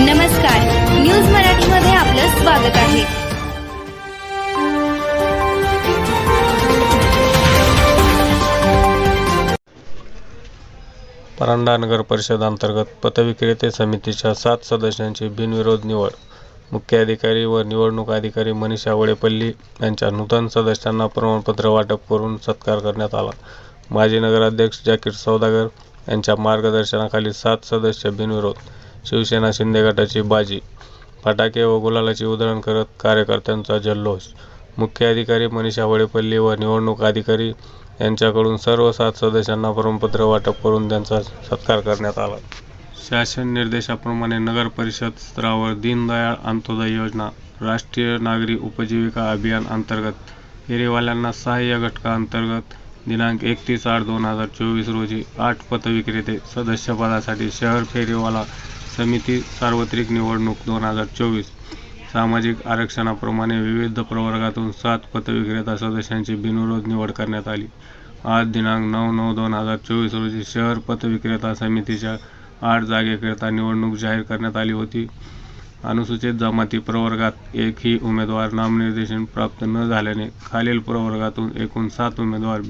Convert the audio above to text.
नमस्कार. न्यूज मराठीमध्ये आपलं स्वागत आहे. परांडा नगर परिषद अंतर्गत पतविक्रेते समितीच्या सात सदस्यांची बिनविरोध निवड. मुख्य अधिकारी व निवडणूक अधिकारी मनीषा वडेपल्ली यांच्या नूतन सदस्यांना प्रमाणपत्र वाटप करून सत्कार करण्यात आला. माजी नगराध्यक्ष जाकीर सौदागर यांच्या मार्गदर्शनाखाली सात सदस्य बिनविरोध. शिवसेना शिंदे गटाची बाजी. फटाके व गुलालाची उधळण करत कार्यकर्त्यांचा जल्लोष. मुख्य अधिकारी मनीषा वडेपल्ली व निवडणूक अधिकारी यांच्याकडून सर्व सात सदस्यांना प्रमाणपत्र वाटप करून त्यांचा सत्कार करण्यात आला. शासन निर्देशाप्रमाणे नगर परिषद स्तरावर दीनदयाळ अंत्योदय योजना राष्ट्रीय नागरी उपजीविका अभियान अंतर्गत फेरीवाल्यांना सहाय्य घटकाअंतर्गत दिनांक एकतीस आठ दोन हजार चोवीस रोजी आठ पतविक्रेते सदस्यपदासाठी शहर फेरीवाला समिती सार्वत्रिक निवडणूक दोन हजार चोवीस. सामाजिक आरक्षणाप्रमाणे विविध प्रवर्गातून सात पतविक्रेता सदस्यांची बिनविरोध निवड करण्यात आली. आज दिनांक नऊ नऊ दोन हजार चोवीस रोजी शहर पतविक्रेता समितीच्या आठ जागेकरिता निवडणूक जाहीर करण्यात आली होती. अनुसूचित जमाती प्रवर्गात एकही उमेदवार नामनिर्देशन प्राप्त न झाल्याने खालील प्रवर्गातून एकूण सात उमेदवार